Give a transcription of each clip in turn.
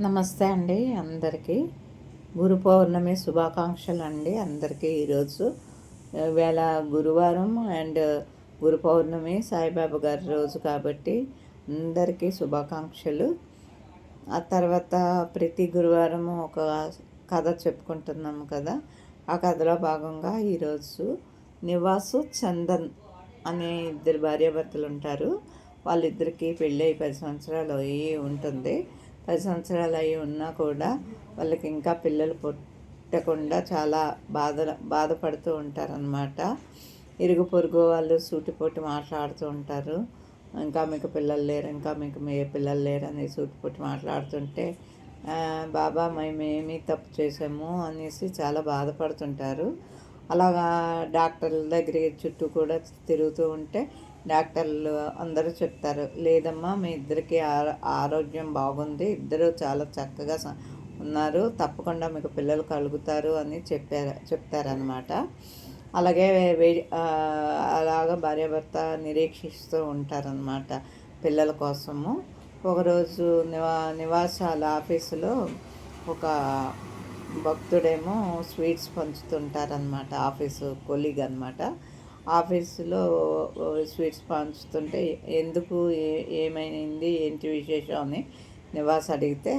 నమస్తే అండి అందరికీ. గురు పౌర్ణమి శుభాకాంక్షలు అండి అందరికీ ఈరోజు. వేళ గురువారం అండ్ గురు పౌర్ణమి సాయిబాబా గారి రోజు కాబట్టి అందరికీ శుభాకాంక్షలు. ఆ తర్వాత ప్రతి గురువారం ఒక కథ చెప్పుకుంటున్నాము కదా. ఆ కథలో భాగంగా ఈరోజు నివాసు చందన్ అనే ఇద్దరు భార్యాభర్తలు ఉంటారు. వాళ్ళిద్దరికీ పెళ్ళి పది సంవత్సరాలు అయ్యి ఉంటుంది. పది సంవత్సరాలు అయి ఉన్నా కూడా వాళ్ళకి ఇంకా పిల్లలు పుట్టకుండా చాలా బాధ బాధపడుతూ ఉంటారనమాట ఇరుగు పొరుగు వాళ్ళు సూటిపోటి మాట్లాడుతూ ఉంటారు. ఇంకా మీకు పిల్లలు లేరు ఇంకా మీకు మీ పిల్లలు లేరు అని సూటిపోటి మాట్లాడుతుంటే బాబా మేమేమి తప్పు చేసాము అనేసి చాలా బాధపడుతుంటారు. అలాగా డాక్టర్ల దగ్గరికి చుట్టూ కూడా తిరుగుతూ ఉంటే డాక్టర్లు అందరూ చెప్తారు లేదమ్మా మీ ఇద్దరికి ఆరోగ్యం బాగుంది ఇద్దరు చాలా చక్కగా ఉన్నారు తప్పకుండా మీకు పిల్లలు కలుగుతారు అని చెప్పారు చెప్తారనమాట అలాగే వే అలాగ భార్యాభర్త నిరీక్షిస్తూ ఉంటారనమాట పిల్లల కోసము. ఒకరోజు నివా నివాసాల ఆఫీసులో ఒక భక్తుడేమో స్వీట్స్ పంచుతుంటారనమాట ఆఫీసు కొలీగ్ అనమాట ఆఫీసులో స్వీట్స్ పంచుతుంటే ఎందుకు ఏమైంది ఏంటి విశేషం అని నివాస్ అడిగితే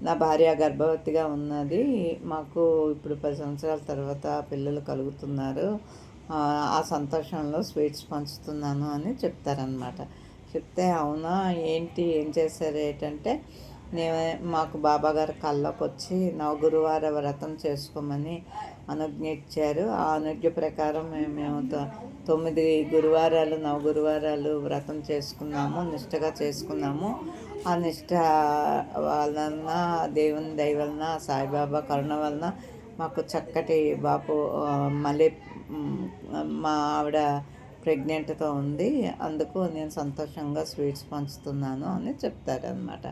నా భార్య గర్భవతిగా ఉన్నది మాకు ఇప్పుడు పది సంవత్సరాల తర్వాత పిల్లలు కలుగుతున్నారు ఆ సంతోషంలో స్వీట్స్ పంచుతున్నాను అని చెప్తారనమాట చెప్తే అవునా ఏంటి ఏం చేశారు ఏంటంటే నేను మాకు బాబాగారు కళ్ళకు వచ్చి నవగురువార వ్రతం చేసుకోమని అనుజ్ఞ ఇచ్చారు. ఆ అనుజ్ఞ ప్రకారం మేము తొమ్మిది గురువారాలు నవ గురువారాలు వ్రతం చేసుకున్నాము నిష్టగా చేసుకున్నాము. ఆ నిష్ట వలన దేవుని దయ వలన సాయిబాబా కరుణ వలన మాకు చక్కటి బాపు మళ్ళీ మా ఆవిడ ప్రెగ్నెంట్తో ఉంది. అందుకు నేను సంతోషంగా స్వీట్స్ పంచుతున్నాను అని చెప్తారనమాట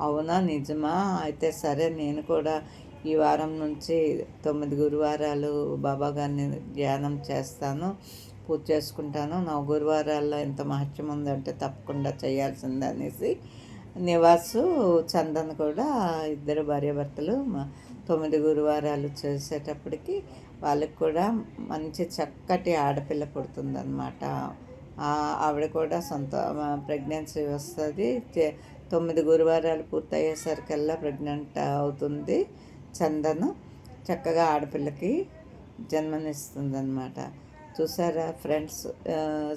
అవునా? నిజమా? అయితే సరే నేను కూడా ఈ వారం నుంచి తొమ్మిది గురువారాలు బాబా గారిని ధ్యానం చేస్తాను పూజ చేసుకుంటాను. నా గురువారాల్లో ఎంత మహత్యం ఉందంటే తప్పకుండా చేయాల్సిందే అనేసి నివాసు చందన్ కూడా ఇద్దరు భార్యాభర్తలు తొమ్మిది గురువారాలు చేసేటప్పటికి వాళ్ళకి కూడా మంచి చక్కటి ఆడపిల్ల పుడుతుందన్నమాట. ఆవిడ కూడా సొంత ప్రెగ్నెన్సీ వస్తుంది. తొమ్మిది గురువారాలు పూర్తయ్యేసరికల్లా ప్రెగ్నెంట్ అవుతుంది చందను. చక్కగా ఆడపిల్లకి జన్మనిస్తుందన్నమాట. చూసారా ఫ్రెండ్స్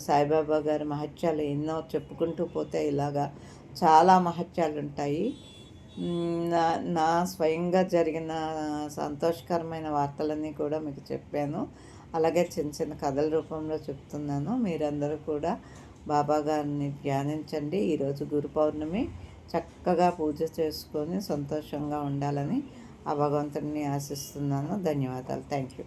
సాయిబాబా గారి మహత్యాలు ఎన్నో చెప్పుకుంటూ పోతే ఇలాగా చాలా మహత్యాలు ఉంటాయి నా నా స్వయంగా జరిగిన సంతోషకరమైన వార్తలన్నీ కూడా మీకు చెప్పాను. అలాగే చిన్న చిన్న కథల రూపంలో చెప్తున్నాను. మీరందరూ కూడా బాబా గారిని ధ్యానించండి. ఈరోజు గురు పౌర్ణమి. చక్కగా పూజ చేసుకొని సంతోషంగా ఉండాలని ఆ భగవంతుడిని ఆశిస్తున్నాను. ధన్యవాదాలు. Thank you